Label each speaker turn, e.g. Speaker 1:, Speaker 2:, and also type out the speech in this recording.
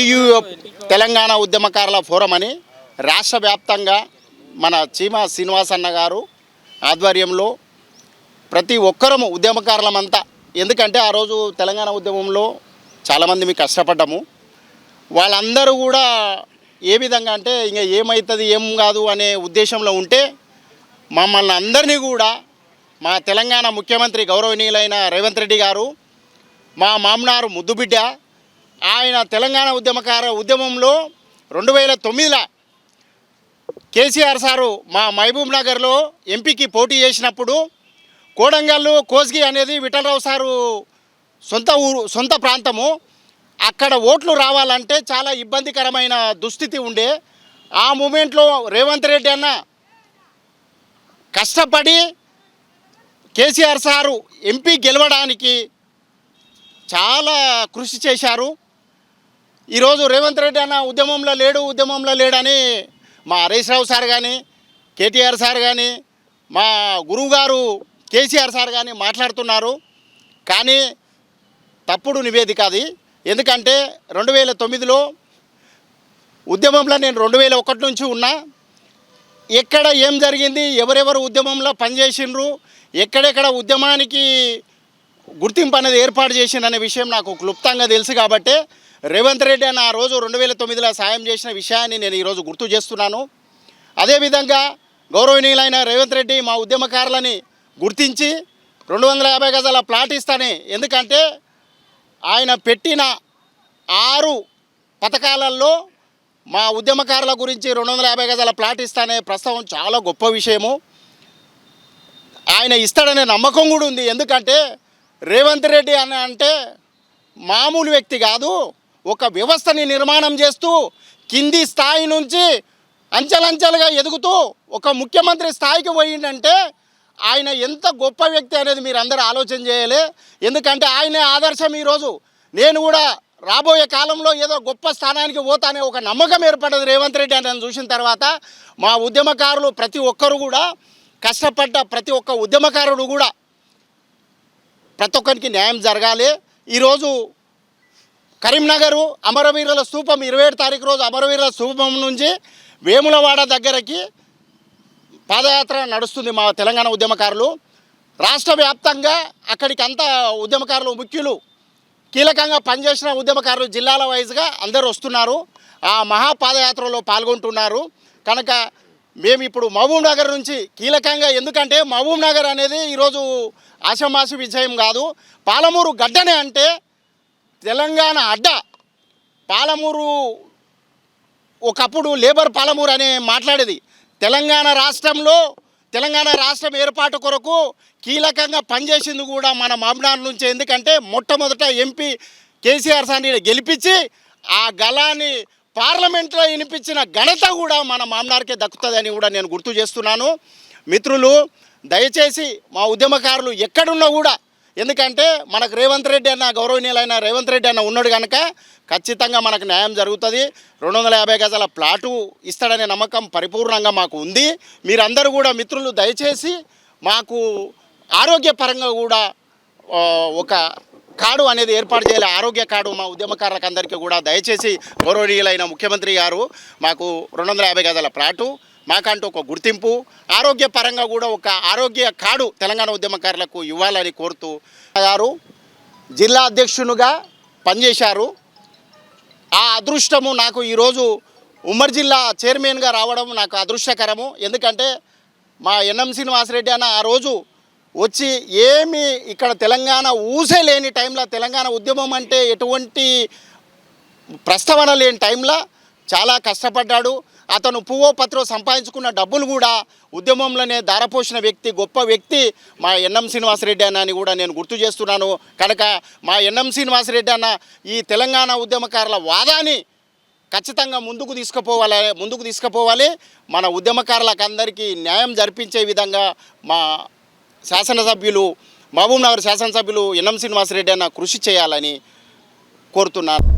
Speaker 1: TUF Telangana ఉద్యమకారుల forum అని రాష్ట్ర వ్యాప్తంగా మన చీమ శ్రీనివాస్ అన్న గారు ఆధ్వర్యంలో ప్రతి ఒక్కరము ఉద్యమకారులమంతా ఎందుకంటే ఆ రోజు తెలంగాణ ఉద్యమంలో చాలామంది మీకు కష్టపడ్డాము. వాళ్ళందరూ కూడా ఏ విధంగా అంటే ఇంకా ఏమవుతుంది ఏం కాదు అనే ఉద్దేశంలో ఉంటే మమ్మల్ని అందరినీ కూడా మా తెలంగాణ ముఖ్యమంత్రి గౌరవనీయులైన రేవంత్ రెడ్డి గారు మా మామనారు ముద్దుబిడ్డ ఆయన తెలంగాణ ఉద్యమకార ఉద్యమంలో రెండు వేల తొమ్మిదిలో కేసీఆర్ సారు మా మహబూబ్ నగర్లో ఎంపీకి పోటీ చేసినప్పుడు కోడంగల్లు కోస్గి అనేది విఠలరావు సారు సొంత ఊరు సొంత ప్రాంతము. అక్కడ ఓట్లు రావాలంటే చాలా ఇబ్బందికరమైన దుస్థితి ఉండే. ఆ మూమెంట్లో రేవంత్ రెడ్డి అన్న కష్టపడి కేసీఆర్ సారు ఎంపీ గెలవడానికి చాలా కృషి చేశారు. ఈరోజు రేవంత్ రెడ్డి అన్న ఉద్యమంలో లేడు ఉద్యమంలో లేడని మా హరీష్ రావు సార్ కానీ కేటీఆర్ సార్ కానీ మా గురువుగారు కేసీఆర్ సార్ కానీ మాట్లాడుతున్నారు. కానీ తప్పుడు నివేదిక అది. ఎందుకంటే రెండు వేల తొమ్మిదిలో ఉద్యమంలో నేను రెండు వేల ఒకటి నుంచి ఉన్నా. ఎక్కడ ఏం జరిగింది ఎవరెవరు ఉద్యమంలో పనిచేసిండ్రు ఎక్కడెక్కడ ఉద్యమానికి గుర్తింపు అనేది ఏర్పాటు చేసిందనే విషయం నాకు క్లుప్తంగా తెలుసు కాబట్టి రేవంత్ రెడ్డి అన్న ఆ రోజు రెండు వేల తొమ్మిదిలో సాయం చేసిన విషయాన్ని నేను ఈరోజు గుర్తు చేస్తున్నాను. అదేవిధంగా గౌరవనీయులైన రేవంత్ రెడ్డి మా ఉద్యమకారులని గుర్తించి రెండు వందల యాభై గజాల ప్లాట్ ఇస్తానే. ఎందుకంటే ఆయన పెట్టిన ఆరు పథకాలలో మా ఉద్యమకారుల గురించి రెండు వందల యాభై గజాల ప్లాట్ ఇస్తానే ప్రస్తావం చాలా గొప్ప విషయము. ఆయన ఇస్తాడనే నమ్మకం కూడా ఉంది. ఎందుకంటే రేవంత్ రెడ్డి అని అంటే మామూలు వ్యక్తి కాదు. ఒక వ్యవస్థని నిర్మాణం చేస్తూ కింది స్థాయి నుంచి అంచెలంచెలుగా ఎదుగుతూ ఒక ముఖ్యమంత్రి స్థాయికి పోయిందంటే ఆయన ఎంత గొప్ప వ్యక్తి అనేది మీరు అందరూ ఆలోచన చేయాలి. ఎందుకంటే ఆయనే ఆదర్శం ఈరోజు. నేను కూడా రాబోయే కాలంలో ఏదో గొప్ప స్థానానికి పోతానే ఒక నమ్మకం ఏర్పడదు రేవంత్ రెడ్డి అని చూసిన తర్వాత మా ఉద్యమకారులు ప్రతి ఒక్కరు కూడా కష్టపడ్డ ప్రతి ఒక్క ఉద్యమకారుడు కూడా ప్రతి ఒక్కరికి న్యాయం జరగాలి. ఈరోజు కరీంనగర్ అమరవీరుల స్థూపం ఇరవై ఏడు తారీఖు రోజు అమరవీరుల స్థూపం నుంచి వేములవాడ దగ్గరకి పాదయాత్ర నడుస్తుంది మా తెలంగాణ ఉద్యమకారులు. రాష్ట్ర వ్యాప్తంగా అక్కడికి అంతా ఉద్యమకారులు ముఖ్యులు కీలకంగా పనిచేసిన ఉద్యమకారులు జిల్లాల వైజ్గా అందరూ వస్తున్నారు. ఆ మహాపాదయాత్రలో పాల్గొంటున్నారు. కనుక మేము ఇప్పుడు మహబూబ్ నగర్ నుంచి కీలకంగా ఎందుకంటే మహబూబ్ నగర్ అనేది ఈరోజు ఆషమాసి విజయం కాదు. పాలమూరు గడ్డనే అంటే తెలంగాణ అడ్డ పాలమూరు ఒకప్పుడు లేబర్ పాలమూరు అనే మాట్లాడేది. తెలంగాణ రాష్ట్రంలో తెలంగాణ రాష్ట్రం ఏర్పాటు కొరకు కీలకంగా పనిచేసింది కూడా మన మామిడాన్ నుంచి. ఎందుకంటే మొట్టమొదట ఎంపీ కేసీఆర్ సార్ని గెలిపించి ఆ గలాన్ని పార్లమెంట్లో వినిపించిన ఘనత కూడా మన మామనార్కే దక్కుతుందని కూడా నేను గుర్తు చేస్తున్నాను. మిత్రులు దయచేసి మా ఉద్యమకారులు ఎక్కడున్నా కూడా ఎందుకంటే మనకు రేవంత్ రెడ్డి అన్న గౌరవనీయులైన రేవంత్ రెడ్డి అన్న ఉన్నాడు కనుక ఖచ్చితంగా మనకు న్యాయం జరుగుతుంది. రెండు వందల యాభై గజాల ప్లాటు ఇస్తాడనే నమ్మకం పరిపూర్ణంగా మాకు ఉంది. మీరందరూ కూడా మిత్రులు దయచేసి మాకు ఆరోగ్యపరంగా కూడా ఒక కార్డు అనేది ఏర్పాటు చేయాలి. ఆరోగ్య కార్డు మా ఉద్యమకారులకు అందరికీ కూడా దయచేసి గౌరవనీయులైన ముఖ్యమంత్రి గారు మాకు రెండు వందల యాభై గజాల ప్లాటు మాకంటూ ఒక గుర్తింపు ఆరోగ్యపరంగా కూడా ఒక ఆరోగ్య కార్డు తెలంగాణ ఉద్యమకారులకు ఇవ్వాలని కోరుతూ గారు జిల్లా అధ్యక్షునిగా పనిచేశారు. ఆ అదృష్టము నాకు ఈరోజు ఉమ్మడి జిల్లా చైర్మన్గా రావడం నాకు అదృష్టకరము. ఎందుకంటే మా ఎన్ఎం శ్రీనివాసరెడ్డి అన్న ఆ రోజు వచ్చి ఏమి ఇక్కడ తెలంగాణ ఊసే లేని టైంలో తెలంగాణ ఉద్యమం అంటే ఎటువంటి ప్రస్తావన లేని టైంలో చాలా కష్టపడ్డాడు. అతను పువ్వో పత్రో సంపాదించుకున్న డబ్బులు కూడా ఉద్యమంలోనే దారపోసిన వ్యక్తి గొప్ప వ్యక్తి మా ఎన్ఎం శ్రీనివాసరెడ్డి అన్న అని కూడా నేను గుర్తు చేస్తున్నాను. కనుక మా ఎన్ఎం శ్రీనివాసరెడ్డి అన్న ఈ తెలంగాణ ఉద్యమకారుల వాదాన్ని ఖచ్చితంగా ముందుకు తీసుకుపోవాలి ముందుకు తీసుకుపోవాలి. మన ఉద్యమకారులకు అందరికీ న్యాయం జరిపించే విధంగా మా శాసనసభ్యులు మహబూబ్నగర్ శాసనసభ్యులు ఎన్ఎం శ్రీనివాసరెడ్డి అన్న కృషి చేయాలని కోరుతున్నాను.